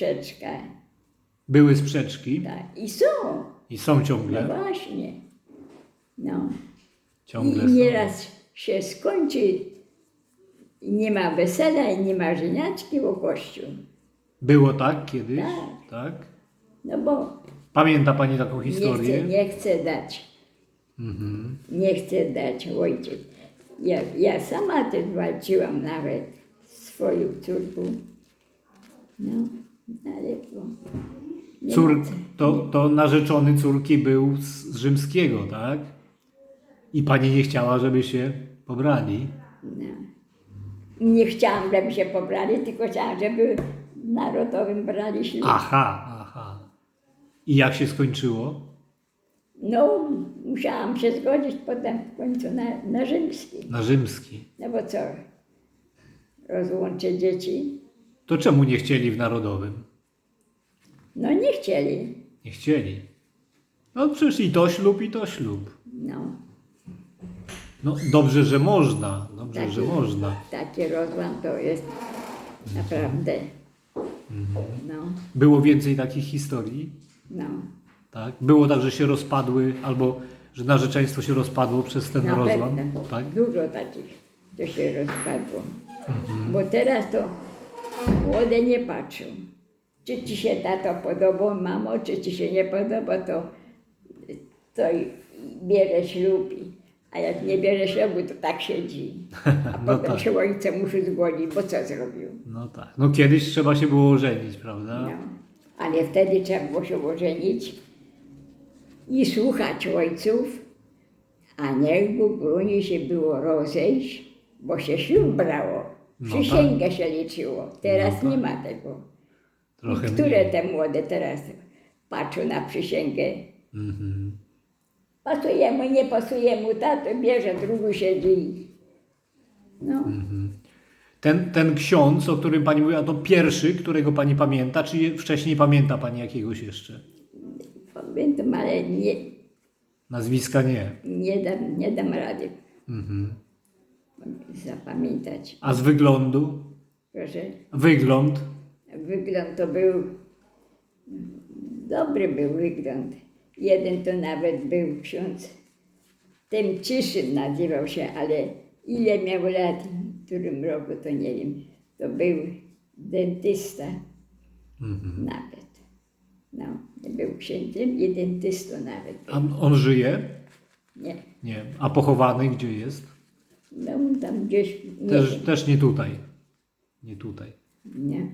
sprzeczka. Były sprzeczki Tak. I są. i są No ciągle. właśnie. No. Ciągle I są. nieraz się skończy i nie ma wesela i nie ma żeniaczki w kościół. Było tak kiedyś? Tak. tak? No bo Pamięta Pani taką nie historię? nie chce dać. Mhm. Nie chce dać ojciec. Ja, ja sama też walczyłam nawet swoją córką. No, ale to... Cór, to, to narzeczony córki był z, z rzymskiego, tak? I Pani nie chciała, żeby się pobrali. No. Nie chciałam, żeby się pobrali, tylko chciałam, żeby w narodowym brali ślub. Aha, aha. I jak się skończyło? No, musiałam się zgodzić potem w końcu na, na rzymski. Na rzymski. No bo co, rozłączę dzieci? To czemu nie chcieli w narodowym? No nie chcieli. Nie chcieli. No przecież i to ślub, i to ślub. No, No dobrze, że można. Dobrze, taki, że można. taki rozłam to jest naprawdę. No, Było więcej takich historii? no. Tak? Było tak, że się rozpadły, albo że narzeczeństwo się rozpadło przez ten Na rozłam? pewno. Tak? Dużo takich, to się rozpadło. Bo teraz to młode nie patrzą. Czy ci się tato podoba, mamo, czy ci się nie podoba, to, to bierze ślub. A jak nie bierze ślubu, to tak siedzi. A No potem tak. się ojca musi zgodzić, bo co zrobił? No tak. No kiedyś trzeba się było ożenić, prawda? No. Ale wtedy trzeba było się ożenić i słuchać ojców, a nie w grunie się było rozejść, bo się ślub brało. No Przysięgę się liczyło. Teraz No nie tak. ma tego. Trochę Które mniej. te młode teraz patrzą na przysięgę? Mhm. Pasuje mu, nie pasuje mu, tato bierze, drugi siedzi. No, Ten, ten ksiądz, o którym Pani mówiła, to pierwszy, którego Pani pamięta, czy wcześniej pamięta Pani jakiegoś jeszcze? pamiętam, ale nie, Nazwiska nie. nie, dam, nie dam rady Mhm. Zapamiętać. A z wyglądu? Proszę. Wygląd? Wygląd to był, dobry był wygląd. Jeden to nawet był ksiądz, ten Ciszyn nazywał się, ale ile miał lat, w którym roku to nie wiem. To był dentysta Mhm. nawet. No, był księdzem i dentystą nawet. A on żyje? Nie, Nie. A pochowany gdzie jest? No tam gdzieś, nie Też, też nie tutaj. Nie tutaj. nie.